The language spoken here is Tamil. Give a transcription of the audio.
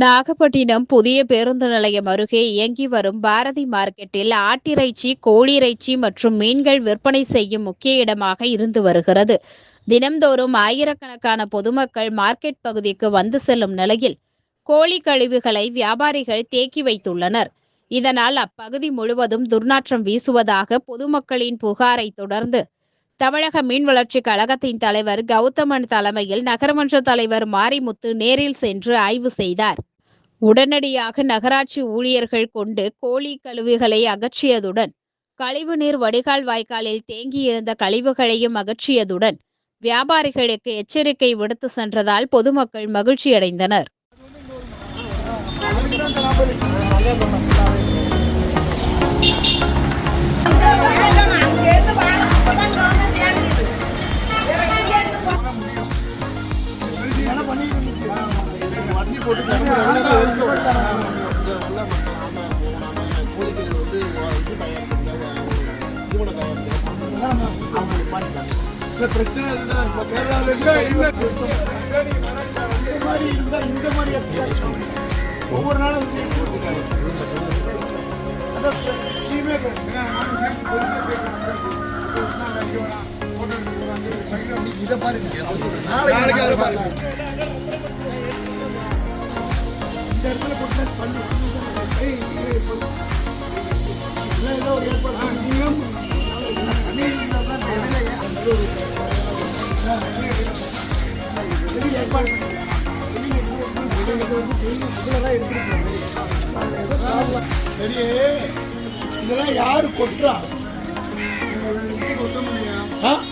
நாகப்பட்டினம் புதிய பேருந்து நிலையம் அருகே இயங்கி வரும் பாரதி மார்க்கெட்டில் ஆட்டிறைச்சி கோழிறைச்சி மற்றும் மீன்கள் விற்பனை செய்யும் முக்கிய இடமாக இருந்து வருகிறது. தினம்தோறும் ஆயிரக்கணக்கான பொதுமக்கள் மார்க்கெட் பகுதிக்கு வந்து செல்லும் நிலையில் கோழி கழிவுகளை வியாபாரிகள் தேக்கி வைத்துள்ளனர். இதனால் அப்பகுதி முழுவதும் துர்நாற்றம் வீசுவதாக பொதுமக்களின் புகாரை தொடர்ந்து தமிழக மீன் வளர்ச்சி கழகத்தின் தலைவர் கௌதமன் தலைமையில் நகரமன்ற தலைவர் மாரிமுத்து நேரில் சென்று ஆய்வு செய்தார். உடனடியாக நகராட்சி ஊழியர்கள் கொண்டு கோழி கழிவுகளை அகற்றியதுடன் கழிவுநீர் வடிகால் வாய்க்காலில் தேங்கியிருந்த கழிவுகளையும் அகற்றியதுடன் வியாபாரிகளுக்கு எச்சரிக்கை விடுத்து சென்றதால் பொதுமக்கள் மகிழ்ச்சியடைந்தனர். பிரச்சனை இதுதான் இப்ப இந்த மாதிரி இருந்தால் இந்த மாதிரி ஒவ்வொரு நாளும் வந்து இதை பாருங்க நாளைக்கு அதை பாருங்க ஏற்பாடு பெரிய இதெல்லாம் யாரு கொட்டுறா?